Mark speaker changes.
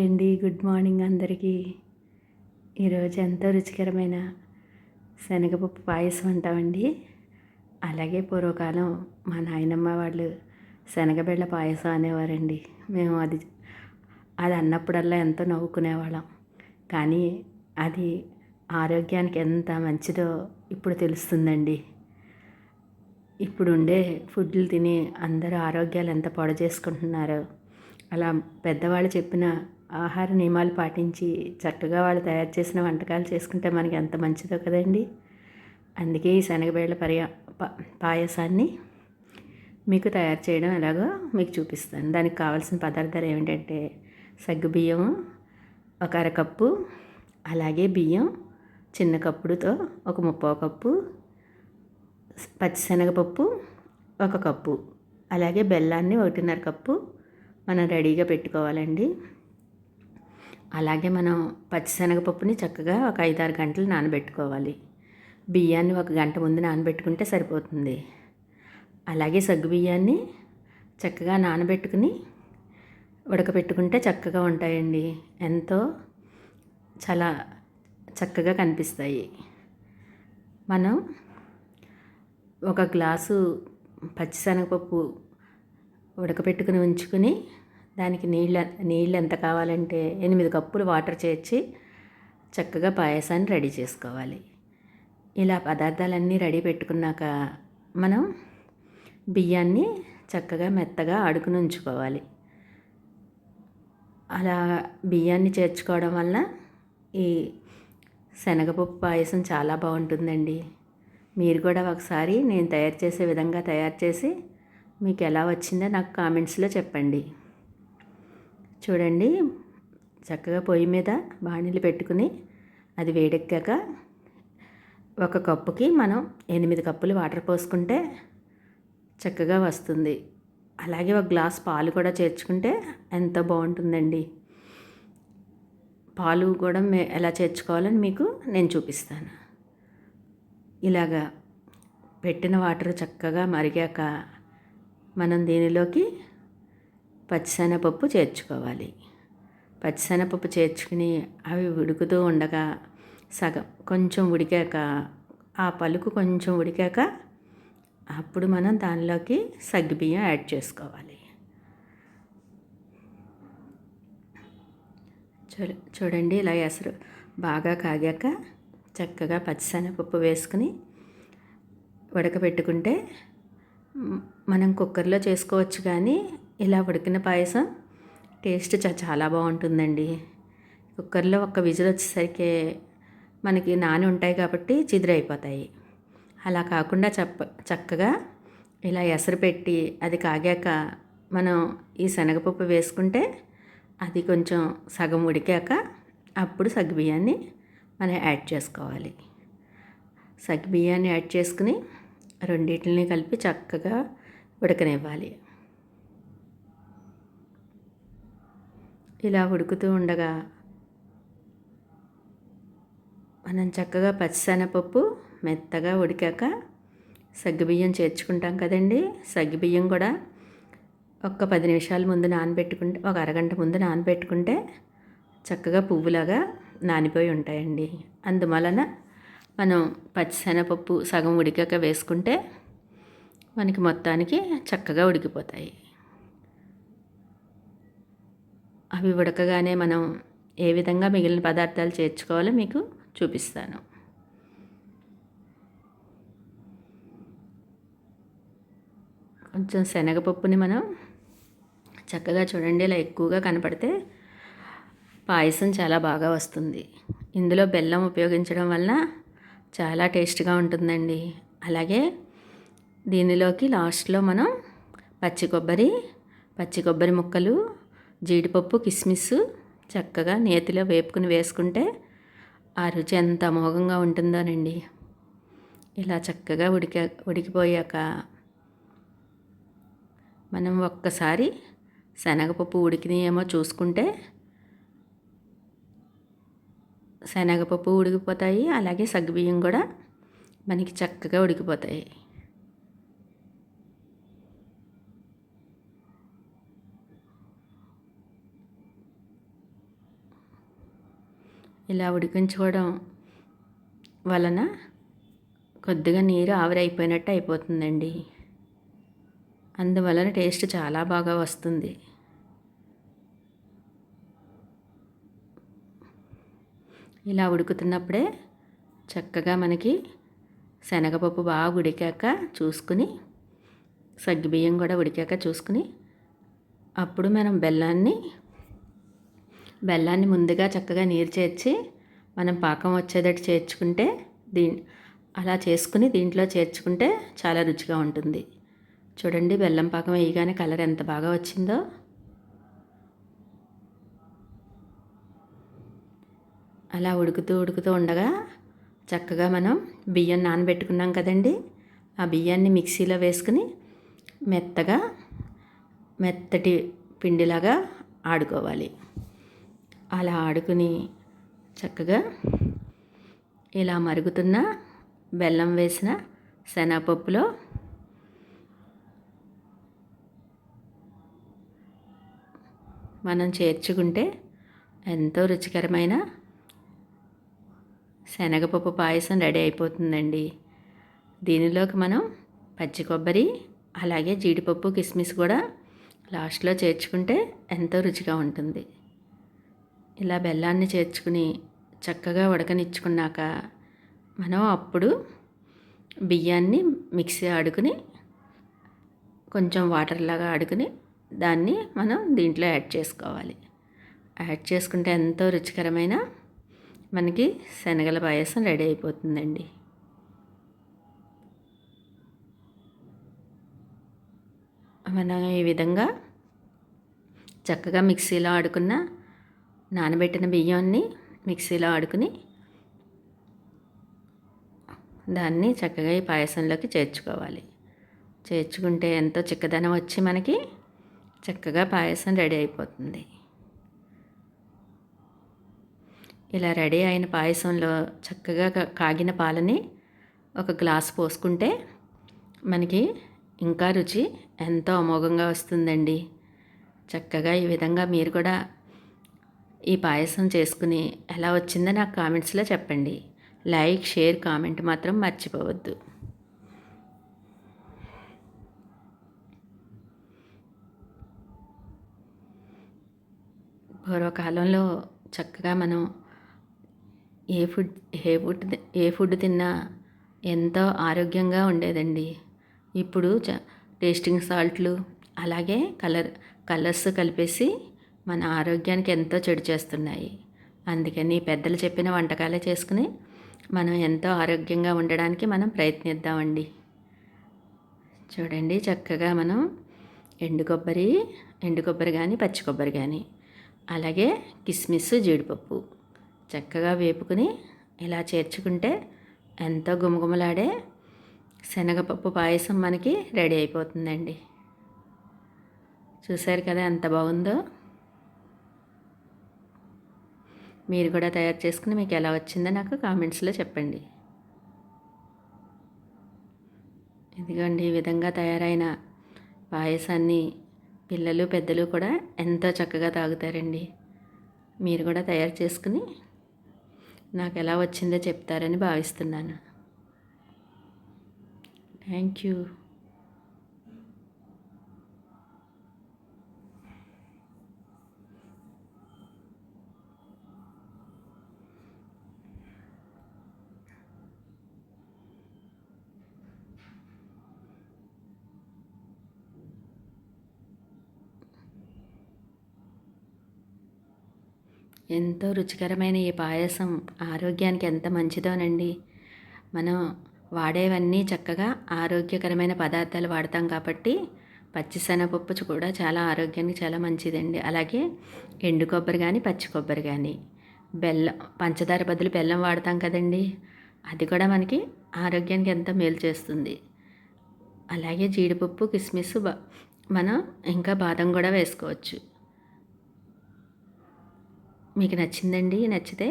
Speaker 1: Hi అండి. Good morning అందరికీ. ఈరోజు ఎంతో రుచికరమైన శనగపప్పు పాయసం అంటామండి. అలాగే పూర్వకాలం మా నాయనమ్మ వాళ్ళు శనగబెళ్ళ పాయసం అనేవారండి. మేము అది అది అన్నప్పుడల్లా ఎంతో నవ్వుకునేవాళ్ళం. కానీ అది ఆరోగ్యానికి ఎంత మంచిదో ఇప్పుడు తెలుస్తుందండి. ఇప్పుడు ఉండే ఫుడ్లు తిని అందరూ ఆరోగ్యాలు ఎంత పొడ చేసుకుంటున్నారో అలా పెద్దవాళ్ళు చెప్పిన ఆహార నియమాలు పాటించి చక్కగా వాళ్ళు తయారు చేసిన వంటకాలు చేసుకుంటే మనకి ఎంత మంచిదో కదండి. అందుకే ఈ శనగబేళ్ళ పర్యా పాయసాన్ని మీకు తయారు చేయడం ఎలాగో మీకు చూపిస్తాను. దానికి కావాల్సిన పదార్థాలు ఏమిటంటే సగ్గుబియ్యం ఒక అరకప్పు అలాగే బియ్యం చిన్న కప్పుడుతో ఒక ముప్పో కప్పు పచ్చిశనగపప్పు ఒక కప్పు అలాగే బెల్లాన్ని ఒకటిన్నర కప్పు మనం రెడీగా పెట్టుకోవాలండి. అలాగే మనం పచ్చిశనగపప్పుని చక్కగా ఒక ఐదారు గంటలు నానబెట్టుకోవాలి. బియ్యాన్ని ఒక గంట ముందు నానబెట్టుకుంటే సరిపోతుంది. అలాగే సగ్గు బియ్యాన్ని చక్కగా నానబెట్టుకుని ఉడకబెట్టుకుంటే చక్కగా ఉంటాయండి. ఎంతో చాలా చక్కగా కనిపిస్తాయి. మనం ఒక గ్లాసు పచ్చిశనగపప్పు ఉడకపెట్టుకుని ఉంచుకుని దానికి నీళ్ళ నీళ్ళు ఎంత కావాలంటే ఎనిమిది కప్పులు వాటర్ చేర్చి చక్కగా పాయసాన్ని రెడీ చేసుకోవాలి. ఇలా పదార్థాలన్నీ రెడీ పెట్టుకున్నాక మనం బియ్యాన్ని చక్కగా మెత్తగా అడుగును ఉంచుకోవాలి. అలా బియ్యాన్ని చేర్చుకోవడం వల్ల ఈ శనగపప్పు పాయసం చాలా బాగుంటుందండి. మీరు కూడా ఒకసారి నేను తయారు చేసే విధంగా తయారు చేసి మీకు ఎలా వచ్చిందో నాకు కామెంట్స్లో చెప్పండి. చూడండి. చక్కగా పొయ్యి మీద బాణీలు పెట్టుకుని అది వేడెక్కాక ఒక కప్పుకి మనం ఎనిమిది కప్పులు వాటర్ పోసుకుంటే చక్కగా వస్తుంది. అలాగే ఒక గ్లాస్ పాలు కూడా చేర్చుకుంటే ఎంత బాగుంటుందండి. పాలు కూడా మే ఎలా చేర్చుకోవాలని మీకు నేను చూపిస్తాను. ఇలాగా పెట్టిన వాటర్ చక్కగా మరిగాక మనం దీనిలోకి పచ్చిశనగపప్పు చేర్చుకోవాలి. పచ్చిశనగపప్పు చేర్చుకుని అవి ఉడుకుతూ ఉండగా సగం కొంచెం ఉడికాక ఆ పలుకు కొంచెం ఉడికాక అప్పుడు మనం దానిలోకి సగ్గుబియ్యం యాడ్ చేసుకోవాలి. చూడండి ఇలా ఎసరు బాగా కాగాక చక్కగా పచ్చిశనగపప్పు వేసుకుని ఉడకబెట్టుకుంటే మనం కుక్కర్లో చేసుకోవచ్చు కానీ ఇలా ఉడికిన పాయసం? టేస్ట్ చాలా బాగుంటుందండి. కుక్కర్లో ఒక్క విజిల్ వచ్చేసరికి మనకి నాని ఉంటాయి కాబట్టి చిదిరైపోతాయి. అలా కాకుండా చప్ప చక్కగా ఇలా ఎసరు పెట్టి అది కాగాక మనం ఈ శనగపప్పు వేసుకుంటే అది కొంచెం సగం ఉడికాక అప్పుడు సగ్గుబియ్యాన్ని మనం యాడ్ చేసుకోవాలి. సగ్గుబియ్యాన్ని యాడ్ చేసుకుని రెండింటిని కలిపి చక్కగా ఉడకనివ్వాలి. ఇలా ఉడుకుతూ ఉండగా మనం చక్కగా పచ్చిశనగపప్పు మెత్తగా ఉడికాక సగ్గుబియ్యం చేర్చుకుంటాం కదండి. సగ్గుబియ్యం కూడా ఒక్క పది నిమిషాల ముందు నానబెట్టుకుంటే ఒక అరగంట ముందు నానబెట్టుకుంటే చక్కగా పువ్వులాగా నానిపోయి ఉంటాయండి. అందువలన మనం పచ్చిశనగపప్పు సగం ఉడికాక వేసుకుంటే మనకి మొత్తానికి చక్కగా ఉడికిపోతాయి. అవి ఉడకగానే మనం ఏ విధంగా మిగిలిన పదార్థాలు చేర్చుకోవాలో మీకు చూపిస్తాను. కొంచెం శనగపప్పుని మనం చక్కగా చూడండి ఇలా ఎక్కువగా కనపడితే పాయసం చాలా బాగా వస్తుంది. ఇందులో బెల్లం ఉపయోగించడం వలన చాలా టేస్ట్గా ఉంటుందండి. అలాగే దీనిలోకి లాస్ట్లో మనం పచ్చి కొబ్బరి పచ్చి కొబ్బరి ముక్కలు జీడిపప్పు కిస్మిస్ చక్కగా నేతిలో వేపుకుని వేసుకుంటే ఆ రుచి ఎంత అమోఘంగా ఉంటుందోనండి. ఇలా చక్కగా ఉడికా ఉడికిపోయాక మనం ఒక్కసారి శనగపప్పు ఉడికినాయేమో చూసుకుంటే శనగపప్పు ఉడికిపోతాయి అలాగే సగ్గుబియ్యం కూడా మనకి చక్కగా ఉడికిపోతాయి. ఇలా ఉడికించుకోవడం వలన కొద్దిగా నీరు ఆవిరైపోయినట్టు అయిపోతుందండి. అందువలన టేస్ట్ చాలా బాగా వస్తుంది. ఇలా ఉడుకుతున్నప్పుడే చక్కగా మనకి శనగపప్పు బాగా ఉడికాక చూసుకుని సగ్గుబియ్యం కూడా ఉడికాక చూసుకుని అప్పుడు మనం బెల్లాన్ని బెల్లాన్ని ముందుగా చక్కగా నీరు చేర్చి మనం పాకం వచ్చేటట్టు చేర్చుకుంటే దీ అలా చేసుకుని దీంట్లో చేర్చుకుంటే చాలా రుచిగా ఉంటుంది. చూడండి బెల్లం పాకం వేయగానే కలర్ ఎంత బాగా వచ్చిందో. అలా ఉడుకుతూ ఉడుకుతూ ఉండగా చక్కగా మనం బియ్యం నానబెట్టుకున్నాం కదండి. ఆ బియ్యాన్ని మిక్సీలో వేసుకుని మెత్తగా మెత్తటి పిండిలాగా ఆడుకోవాలి. అలా ఆడుకుని చక్కగా ఇలా మరుగుతున్న బెల్లం వేసిన శనగపప్పులో మనం చేర్చుకుంటే ఎంతో రుచికరమైన శనగపప్పు పాయసం రెడీ అయిపోతుందండి. దీనిలోకి మనం పచ్చి కొబ్బరి అలాగే జీడిపప్పు కిస్మిస్ కూడా లాస్ట్లో చేర్చుకుంటే ఎంతో రుచిగా ఉంటుంది. ఇలా బెల్లాన్ని చేర్చుకుని చక్కగా ఉడకనిచ్చుకున్నాక మనం అప్పుడు బియ్యాన్ని మిక్సీ ఆడుకుని కొంచెం వాటర్ లాగా ఆడుకుని దాన్ని మనం దీంట్లో యాడ్ చేసుకోవాలి. యాడ్ చేసుకుంటే ఎంతో రుచికరమైన మనకి శనగల పాయసం రెడీ అయిపోతుందండి. మనం ఈ విధంగా చక్కగా మిక్సీలో ఆడుకున్న నానబెట్టిన బియ్యాన్ని మిక్సీలో ఆడుకుని దాన్ని చక్కగా ఈ పాయసంలోకి చేర్చుకోవాలి. చేర్చుకుంటే ఎంతో చిక్కదనం వచ్చి మనకి చక్కగా పాయసం రెడీ అయిపోతుంది. ఇలా రెడీ అయిన పాయసంలో చక్కగా కాగిన పాలని ఒక గ్లాస్ పోసుకుంటే మనకి ఇంకా రుచి ఎంతో అమోఘంగా వస్తుందండి. చక్కగా ఈ విధంగా మీరు కూడా ఈ పాయసం చేసుకుని ఎలా వచ్చిందో నాకు కామెంట్స్లో చెప్పండి. లైక్ షేర్ కామెంట్ మాత్రం మర్చిపోవద్దు. పూర్వకాలంలో చక్కగా మనం ఏ ఫుడ్ ఏ ఫుడ్ ఏ ఫుడ్ తిన్నా ఎంతో ఆరోగ్యంగా ఉండేదండి. ఇప్పుడు చ టేస్టింగ్ సాల్ట్లు అలాగే కలర్ కలర్స్ కలిపేసి మన ఆరోగ్యానికి ఎంతో చెడు చేస్తున్నాయి. అందుకని పెద్దలు చెప్పిన వంటకాలే చేసుకుని మనం ఎంతో ఆరోగ్యంగా ఉండడానికి మనం ప్రయత్నిద్దామండి. చూడండి చక్కగా మనం ఎండు కొబ్బరి ఎండు కొబ్బరి కానీ పచ్చి కొబ్బరి కానీ అలాగే కిస్మిస్ జీడిపప్పు చక్కగా వేపుకుని ఇలా చేర్చుకుంటే ఎంతో గుమగుమలాడే శనగపప్పు పాయసం మనకి రెడీ అయిపోతుందండి. చూశారు కదా ఎంత బాగుందో? మీరు కూడా తయారు చేసుకుని మీకు ఎలా వచ్చిందో నాకు కామెంట్స్లో చెప్పండి. ఇదిగోండి ఈ విధంగా తయారైన పాయసాన్ని పిల్లలు పెద్దలు కూడా ఎంతో చక్కగా తాగుతారండి. మీరు కూడా తయారు చేసుకుని నాకు ఎలా వచ్చిందో చెప్తారని భావిస్తున్నాను. Thank you. ఎంతో రుచికరమైన ఈ పాయసం ఆరోగ్యానికి ఎంత మంచిదోనండి. మనం వాడేవన్నీ చక్కగా ఆరోగ్యకరమైన పదార్థాలు వాడతాం కాబట్టి పచ్చిశనగపప్పు కూడా చాలా ఆరోగ్యానికి చాలా మంచిదండి. అలాగే ఎండు కొబ్బరి కానీ పచ్చి కొబ్బరి కానీ బెల్లం పంచదార బదులు బెల్లం వాడతాం కదండి. అది కూడా మనకి ఆరోగ్యానికి ఎంతో మేలు చేస్తుంది. అలాగే జీడిపప్పు కిస్మిస్ మనం ఇంకా బాదం కూడా వేసుకోవచ్చు. మీకు నచ్చిందండి నచ్చితే